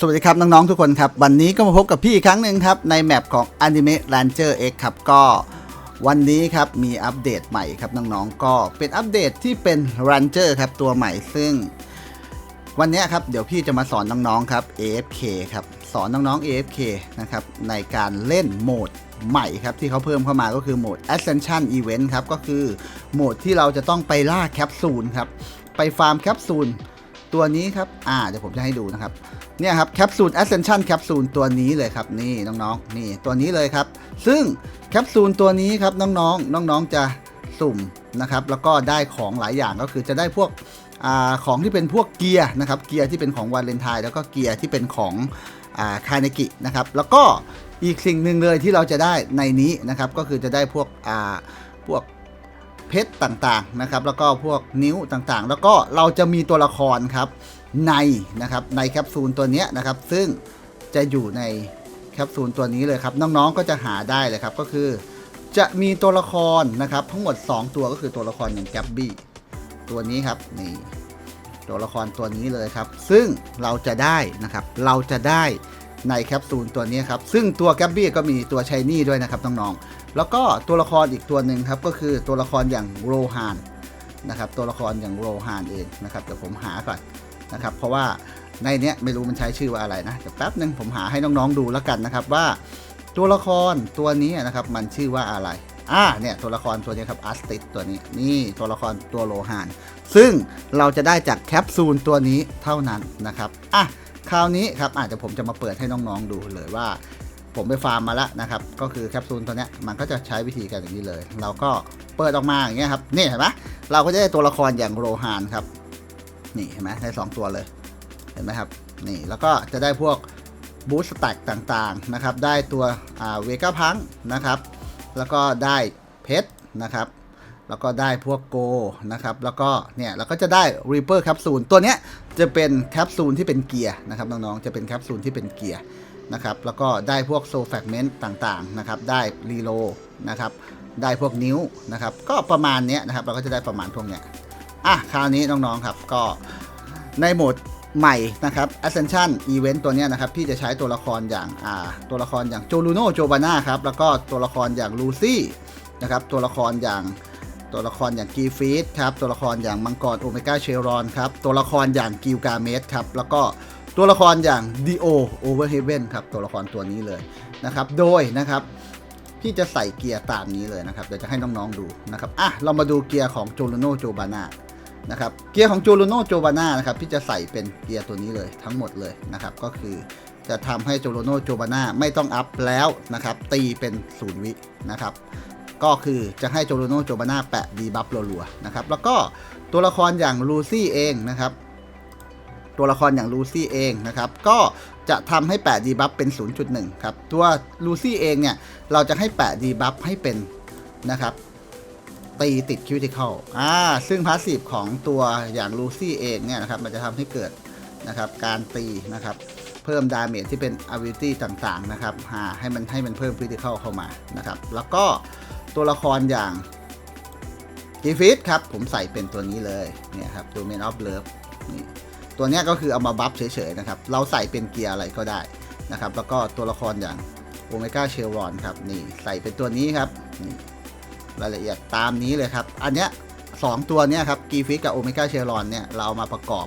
สวัสดีครับ น้อง ๆ ทุกคนครับ วันนี้ก็มาพบกับพี่อีกครั้งหนึ่งครับ ในแมปของ Anime Ranger X ครับ ก็วันนี้ครับมีอัปเดตใหม่ครับ น้อง ๆ ก็เป็นอัปเดตที่เป็น Ranger ครับ ตัวใหม่ซึ่ง วันนี้ครับ เดี๋ยวพี่จะมาสอนน้องๆครับ AFK ครับ สอนน้องๆ AFK นะครับ ในการเล่นโหมดใหม่ครับ ที่เขาเพิ่มเข้ามาก็คือโหมด Ascension Event ครับก็คือโหมดที่เราจะต้องไปล่าแคปซูลครับไปฟาร์มแคปซูลตัวนี้ครับอ่าเดี๋ยวผมจะให้ดูนะครับ เนี่ยครับแคปซูล Ascension แคปซูลตัวนี้เลยครับนี่น้องๆนี่ตัวนี้เลยครับ ซึ่งแคปซูลตัวนี้ครับน้องๆน้องๆจะสุ่มนะครับแล้วก็ได้ของหลายอย่างก็คือจะได้พวกอของที่เป็นพวกเกียร์นะครับเกียร์ที่เป็นของวาเลนไทน์แล้วก็เกียร์ที่เป็นของอคาเนกินะครับแล้วก็อีกสิ่งหนึ่งเลยที่เราจะได้ในนี้นะครับก็คือจะได้พวกพวกเพชรต่างๆนะครับแล้วก็พวกนิ้วต่างๆ แล้วก็เราจะมีตัวละครครับ ในนะครับในแคปซูลตัวนี้นะครับ ซึ่งจะอยู่ในแคปซูลตัวนี้เลยครับ น้องๆก็จะหาได้เลยครับ ก็คือจะมีตัวละครนะครับ ทั้งหมด 2 ตัวก็คือตัวละครอย่างแกบบี้ตัวนี้ครับนี่ตัวละครตัวนี้เลยครับ ซึ่งเราจะได้นะครับ เราจะได้ในแคปซูลตัวนี้ครับ ซึ่งตัวแกบบี้ก็มีตัวชายนี่ด้วยนะครับน้องๆแล้วก็ตัวละครอีกตัวหนึ่งครับก็คือตัวละครอย่างโรฮานนะครับ ตัวละครอย่างโรฮานเองนะครับเดี๋ยวผมหาก่อน นะครับ เพราะว่าในเนี้ยไม่รู้มันใช้ชื่อว่าอะไรนะเดี๋ยวแป๊บหนึ่งผมหาให้น้องๆดูแล้วกันนะครับว่าตัวละครตัวนี้นะครับมันชื่อว่าอะไรอ่าเนี่ยตัวละครตัวนี้ครับอาร์ติสตัวนี้นี่ตัวละครตัวโลหานซึ่งเราจะได้จากแคปซูลตัวนี้เท่านั้นนะครับอะคราวนี้ครับอาจจะผมจะมาเปิดให้น้องๆดูเลยว่า ผมไปฟาร์มมาแล้วนะครับ ก็คือแคปซูลตัวเนี้ยมันก็จะใช้วิธีการอย่างนี้เลย เราก็เปิดออกมาอย่างเงี้ยครับนี่เห็นไหมเราก็จะได้ตัวละครอย่างโรฮานครับ นี่เห็นไหมได้สองตัวเลย เห็นไหมครับ นี่แล้วก็จะได้พวกบูสต์แต็กต่างๆนะครับ ได้ตัวเวก้าพังนะครับ แล้วก็ได้เพชรนะครับ แล้วก็ได้พวกโกนะครับ แล้วก็เนี่ยเราก็จะได้ Reaper แคปซูลตัวเนี้ยจะเป็นแคปซูลที่เป็นเกียร์นะครับน้องๆ จะเป็นแคปซูลที่เป็นเกียร์นะครับ แล้วก็ได้พวกโซแฟกเมนต์ต่างๆนะครับ ได้รีโลนะครับ ได้พวกนิ้วนะครับ ก็ประมาณเนี้ยนะครับ เราก็จะได้ประมาณพวกเนี้ย อะคราวนี้น้องๆครับก็ในโหมดใหม่นะครับ Ascension Event ตัวนี้นะครับ พี่จะใช้ตัวละครอย่างอ่าตัวละครอย่างโจลูโนโจบาน่าครับ แล้วก็ตัวละครอย่างลูซี่นะครับ ตัวละครอย่างตัวละครอย่างกีฟีดครับ ตัวละครอย่างมังกรโอเมก้าเชรอนครับ ตัวละครอย่างกิลกาเมสครับ แล้วก็ตัวละครอย่างดีโอโอเวอร์เฮเวนครับ ตัวละครตัวนี้เลยนะครับ โดยนะครับพี่จะใส่เกียร์ตามนี้เลยนะครับ เดี๋ยวจะให้น้องๆดูนะครับ อะ เรามาดูเกียร์ของโจลูโนโจบาน่า นะครับเกียร์ของโจลูโนโจบาน่านะครับพี่จะใส่เป็นเกียร์ตัวนี้เลยทั้งหมดเลยนะครับก็คือจะทำให้โจลูโนโจบาน่าไม่ต้องอัพแล้วนะครับตีเป็นศูนย์วินะครับก็คือจะให้โจลูโนโจบาน่าแปะดีบัฟรัวๆนะครับแล้วก็ตัวละครอย่างลูซี่เองนะครับตัวละครอย่างลูซี่เองนะครับก็จะทำให้แปะดีบัฟเป็น 0.1 ครับ ตัวลูซี่เองเนี่ย เราจะให้แปะดีบัฟให้เป็นนะครับ ตีติดคิวติคอลอ่าซึ่งพาสซีฟของตัวอย่างลูซี่เองเนี่ยนะครับมันจะทำให้เกิดนะครับการตีนะครับเพิ่มดาเมจที่เป็น ability ต่างๆนะครับหาให้มันให้มันเพิ่มคริติคอลเข้ามานะครับแล้วก็ตัวละครอย่างกีฟิตครับผมใส่เป็นตัวนี้เลยเนี่ยครับตัว Man of Love นี่ตัวเนี้ยก็คือเอามาบัฟเฉยๆนะครับเราใส่เป็นเกียร์อะไรก็ได้นะครับแล้วก็ตัวละครอย่างโอเมก้าเชลรอนครับนี่ใส่เป็นตัวนี้ครับนี่ รายละเอียดตามนี้เลยครับ อันเนี้ยสองตัวเนี้ยครับกีฟิกกับโอเมก้าเชลอนเนี่ยเราเอามาประกอบ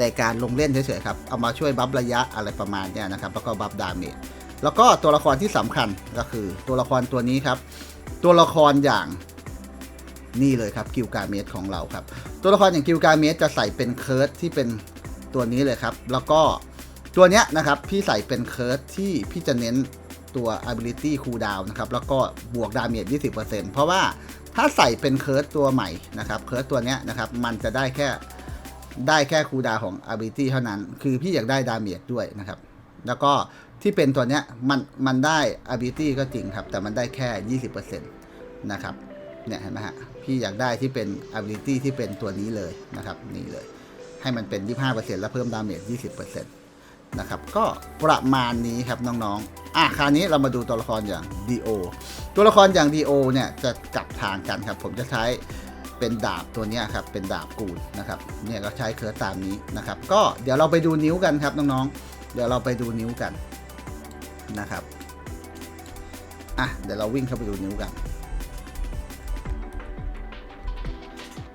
ในการลงเล่นเฉยๆครับ เอามาช่วยบัฟระยะอะไรประมาณเนี้ยนะครับ แล้วก็บัฟดาเมจแล้วก็ตัวละครที่สำคัญก็คือตัวละครตัวนี้ครับ ตัวละครอย่างนี่เลยครับกิลการเมสของเราครับ ตัวละครอย่างกิลการเมสจะใส่เป็นเคิร์ดที่เป็นตัวนี้เลยครับ แล้วก็ตัวเนี้ยนะครับพี่ใส่เป็นเคิร์ดที่พี่จะเน้น ตัว ability cooldown นะครับ แล้วก็บวกดาเมจ20%เพราะว่าถ้าใส่เป็นเคิร์ดตัวใหม่นะครับ เคิร์ดตัวเนี้ยนะครับ มันจะได้แค่ได้แค่คูดาวของ ability เท่านั้น คือพี่อยากได้ดาเมจด้วยนะครับ แล้วก็ที่เป็นตัวเนี้ยมันมันได้ ability ก็จริงครับ แต่มันได้แค่ 20%นะครับ เนี่ยเห็นไหมฮะ พี่อยากได้ที่เป็น ability ที่เป็นตัวนี้เลยนะครับ นี่เลย ให้มันเป็น 25%แล้วเพิ่มดาเมจ20% นะครับ ก็ประมาณนี้ครับน้องๆ อะคราวนี้เรามาดูตัวละครอย่าง D.O ตัวละครอย่าง D.O เนี่ยจะจับทางกันครับ ผมจะใช้เป็นดาบตัวนี้ครับ เป็นดาบกูดนะครับ เนี่ยก็ใช้เคิร์ตามนี้นะครับ ก็เดี๋ยวเราไปดูนิ้วกันครับน้องๆ เดี๋ยวเราไปดูนิ้วกันนะครับ อะเดี๋ยวเราวิ่งเข้าไปดูนิ้วกัน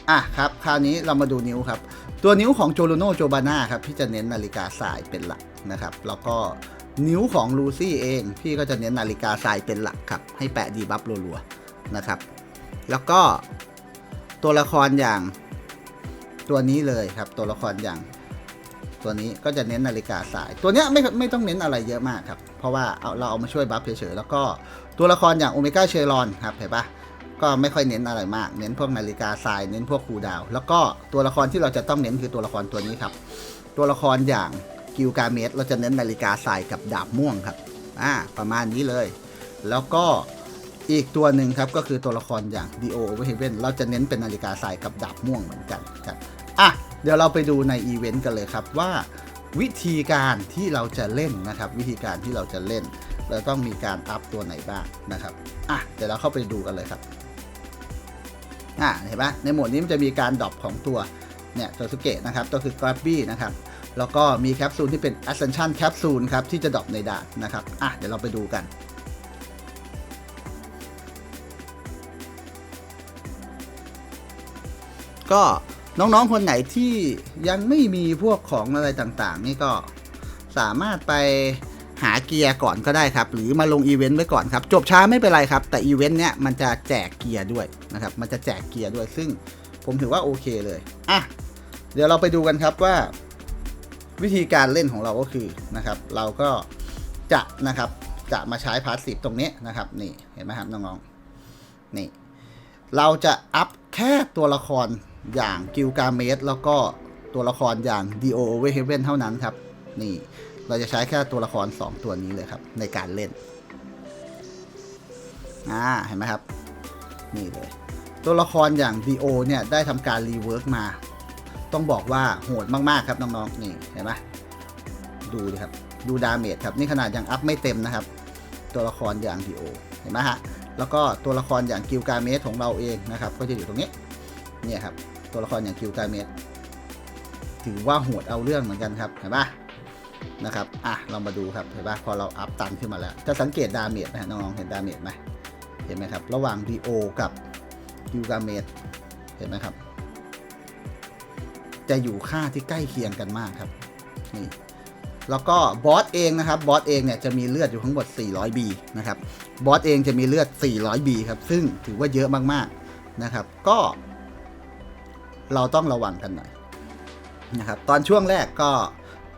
อะครับ คราวนี้เรามาดูนิ้วครับ ตัวนิ้วของโจโ o โนโจบาน่าครับพี่จะเน้นนาฬิกาทรายเป็นหลัก นะครับ แล้วก็นิ้วของลูซี่เอง พี่ก็จะเน้นนาฬิกาทรายเป็นหลักครับ ให้แปะดีบัฟรัวๆนะครับ แล้วก็ตัวละครอย่างตัวนี้เลยครับ ตัวละครอย่างตัวนี้ก็จะเน้นนาฬิกาสาย ตัวเนี้ยไม่ไม่ต้องเน้นอะไรเยอะมากครับ เพราะว่าเอาเราเอามาช่วยบัฟเฉยๆแล้วก็ตัวละครอย่างโอเมก้าเชรอนครับเห็นปะก็ไม่ค่อยเน้นอะไรมาก เน้นพวกนาฬิกาทรายเน้นพวกคูดาว แล้วก็ตัวละครที่เราจะต้องเน้นคือตัวละครตัวนี้ครับ ตัวละครอย่าง กิลกาเมสเราจะเน้นนาฬิกาทรายกับดาบม่วงครับอ่าประมาณนี้เลย แล้วก็อีกตัวหนึ่งครับก็คือตัวละครอย่างดีโอเวเวนเราจะเน้นเป็นนาฬิกาทรายกับดาบม่วงเหมือนกันครับอะเดี๋ยวเราไปดูในอีเวนต์กันเลยครับว่าวิธีการที่เราจะเล่นนะครับ วิธีการที่เราจะเล่น เราต้องมีการอัพตัวไหนบ้างนะครับอะเดี๋ยวเราเข้าไปดูกันเลยครับอะเห็นปะในโหมดนี้มันจะมีการดรอปของตัวเนี่ยตัวสุเกะนะครับก็คือ g r a b b y นะครับ แล้วก็มีแคปซูลที่เป็น Ascension แคปซูลครับที่จะดรอปในดานนะครับอะเดี๋ยวเราไปดูกันก็น้องๆ คนไหนที่ยังไม่มีพวกของอะไรต่างๆ นี่ก็สามารถไปหาเกียร์ก่อนก็ได้ครับ หรือมาลงอีเวนต์ไว้ก่อนครับ จบช้าไม่เป็นไรครับ แต่อีเวนต์เนี้ยมันจะแจกเกียร์ด้วยนะครับ มันจะแจกเกียร์ด้วย ซึ่งผมถือว่าโอเคเลย อะ เดี๋ยวเราไปดูกันครับว่า วิธีการเล่นของเราก็คือนะครับเราก็จะนะครับจะมาใช้พาสซีฟตรงนี้นะครับนี่เห็นไหมครับน้องๆนี่เราจะอัพแค่ตัวละครอย่างกิลกาเมสแล้วก็ตัวละครอย่างดีโอเวเฮเวนเท่านั้นครับนี่เราจะใช้แค่ตัวละคร 2 ตัวนี้เลยครับ ในการเล่นอ่าเห็นไหมครับ นี่เลย ตัวละครอย่างดีโอเนี่ยได้ทำการรีเวิร์กมา ต้องบอกว่าโหดมากๆครับน้องๆนี่เห็นไหมดูดิครับดูดาเมจครับนี่ขนาดยังอัพไม่เต็มนะครับ ตัวละครอย่างดีโอเห็นไหมฮะแล้วก็ตัวละครอย่างกิลกาเมสของเราเองนะครับ ก็จะอยู่ตรงนี้เนี่ยครับตัวละครอย่างกิลกาเมสถือว่าโหดเอาเรื่องเหมือนกันครับเห็นปะนะครับอะเรามาดูครับเห็นปะพอเราอัพตันขึ้นมาแล้วจะสังเกตดาเมจไหมฮะน้องๆเห็นดาเมจไหมเห็นไหมครับระหว่างดีโอกับกิลกาเมสเห็นไหมครับ จะอยู่ค่าที่ใกล้เคียงกันมากครับนี่แล้วก็บอสเองนะครับบอสเองเนี่ยจะมีเลือดอยู่ทั้งหมด 400B นะครับบอสเองจะมีเลือด 400B ครับซึ่งถือว่าเยอะมากๆนะครับ ก็ เราต้องระวังกันหน่อยนะครับตอนช่วงแรกก็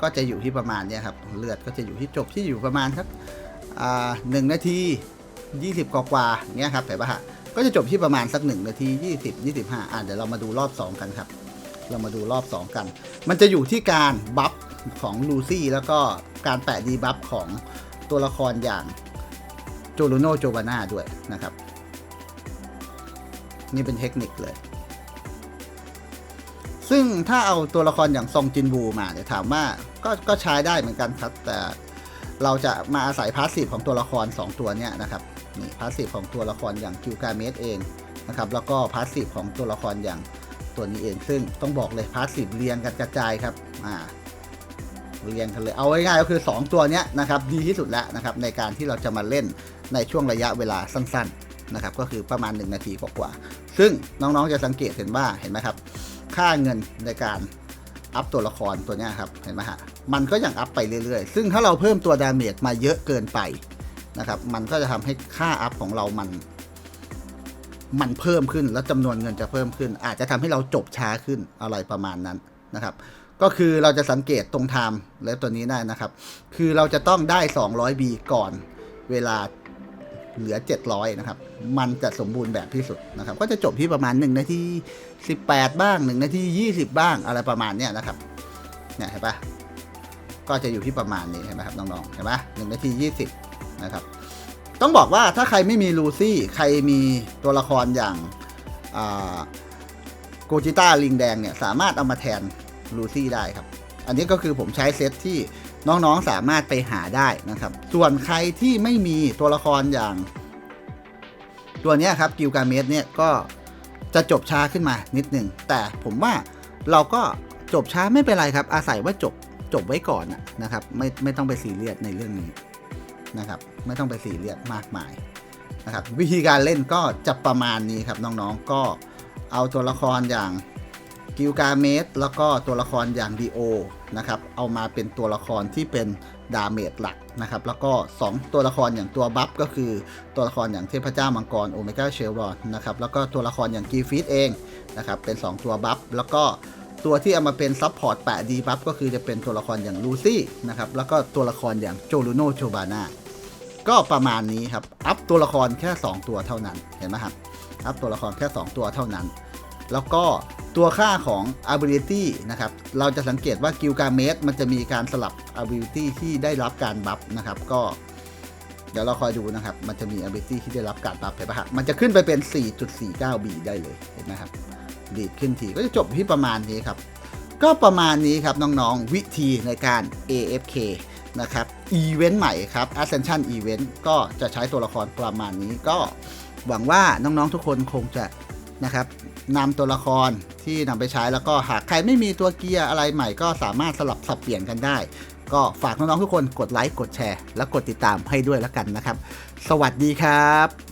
ก็จะอยู่ที่ประมาณเนี้ยครับเลือดก็จะอยู่ที่จบที่อยู่ประมาณสักหนึ่งนาที 20 กว่ากว่าเงี้ยครับแต่ว่าฮะก็จะจบที่ประมาณสัก1นาที 20 25อ่าเดี๋ยวเรามาดูรอบ 2 กันครับ เรามาดูรอบ 2 กัน มันจะอยู่ที่การบัฟของลูซี่แล้วก็การแปะดีบัฟของตัวละครอย่างโจโ o โนโจบาน่าด้วยนะครับ นี่เป็นเทคนิคเลย ซึ่งถ้าเอาตัวละครอย่างซองจินบูมาเนี่ยถามว่าก็ก็ใช้ได้เหมือนกันครับ แต่เราจะมาอาศัยพาสซีฟของตัวละคร 2 ตัวเนี้ยนะครับนี่พาสซีฟของตัวละครอย่างคิวการเมสเองนะครับแล้วก็พาสซีฟของตัวละครอย่าง ตัวนี้เองซึ่งต้องบอกเลยพาสซีฟเรียงกันกระจายครับอ่าเรียงกันเลยเอาง่ายๆก็คือ 2 ตัวเนี้ยนะครับดีที่สุดแล้วนะครับในการที่เราจะมาเล่นในช่วงระยะเวลาสั้นๆนะครับก็คือประมาณ 1 นาทีกว่าๆซึ่งน้องๆจะสังเกตเห็นว่าเห็นไหมครับ ค่าเงินในการอัพตัวละครตัวนี้ครับเห็นไหมฮะมันก็ยังอัพไปเรื่อยๆ ซึ่งถ้าเราเพิ่มตัวดาเมจมาเยอะเกินไปนะครับมันก็จะทำให้ค่าอัพของเรามัน มันเพิ่มขึ้นแล้วจำนวนเงินจะเพิ่มขึ้น อาจจะทำให้เราจบช้าขึ้นอะไรประมาณนั้นนะครับ ก็คือเราจะสังเกตตรงไทม์และตัวนี้ได้นะครับ คือเราจะต้องได้ 200B ก่อนเวลาเหลือ 700 นะครับ มันจะสมบูรณ์แบบที่สุดนะครับ ก็จะจบที่ประมาณ1นาที18 บ้าง1นาที20 บ้างอะไรประมาณเนี้ยนะครับ เนี่ยเห็นปะก็จะอยู่ที่ประมาณนี้เห็นไหมครับน้องๆ เห็นปะ1นาที20 นะครับ ต้องบอกว่าถ้าใครไม่มีลูซี่ ใครมีตัวละครอย่างโกจิต้าลิงแดงเนี่ย สามารถเอามาแทนลูซี่ได้ครับ อันนี้ก็คือผมใช้เซตที่น้องๆสามารถไปหาได้นะครับ ส่วนใครที่ไม่มีตัวละครอย่าง ตัวนี้ครับกิลการเมสเนี่ยก็จะจบช้าขึ้นมานิดหนึ่งแต่ผมว่าเราก็จบช้าไม่เป็นไรครับ อาศัยว่าจบจบไว้ก่อนนะครับ ไม่ไม่ต้องไปซีเรียสในเรื่องนี้ นะครับ ไม่ต้องไปซีเรียสมากมายนะครับ วิธีการเล่นก็จะประมาณนี้ครับน้องๆก็เอาตัวละครอย่างกิลกาเมสแล้วก็ตัวละครอย่างดีโอนะครับเอามาเป็นตัวละครที่เป็นดาเมจหลักนะครับ แล้วก็ 2 ตัวละครอย่างตัวบัฟก็คือตัวละครอย่างเทพเจ้ามังกรโอเมก้าเชลรอนนะครับแล้วก็ตัวละครอย่างกีฟิตเองนะครับเป็น 2 ตัวบัฟแล้วก็ ตัวที่เอามาเป็นซับพอร์ตแปะดีบัฟก็คือจะเป็นตัวละครอย่างลูซี่นะครับแล้วก็ตัวละครอย่างโจลูโนโจบาน่าก็ประมาณนี้ครับ อัพตัวละครแค่ 2 ตัวเท่านั้นเห็นไหมครับ อัพตัวละครแค่ 2 ตัวเท่านั้น แล้วก็ตัวค่าของ ability นะครับ เราจะสังเกตว่ากิลกาเมสมันจะมีการสลับ ability ที่ได้รับการบัฟนะครับ ก็เดี๋ยวเราคอยดูนะครับ มันจะมี ability ที่ได้รับการบัฟเห็นปะฮะมันจะขึ้นไปเป็น 4.49b ได้เลยเห็นไหมครับ ดีดขึ้นทีก็จะจบที่ประมาณนี้ครับ ก็ประมาณนี้ครับน้องๆ วิธีในการ AFK นะครับอีเวนต์ใหม่ครับ Ascension Event ก็จะใช้ตัวละครประมาณนี้ก็หวังว่าน้องๆทุกคนคงจะนะครับนำตัวละครที่นำไปใช้แล้วก็หากใครไม่มีตัวเกียร์อะไรใหม่ก็สามารถสลับสับเปลี่ยนกันได้ ก็ฝากน้องๆทุกคนกดไลค์กดแชร์ และกดติดตามให้ด้วยแล้วกันนะครับ สวัสดีครับ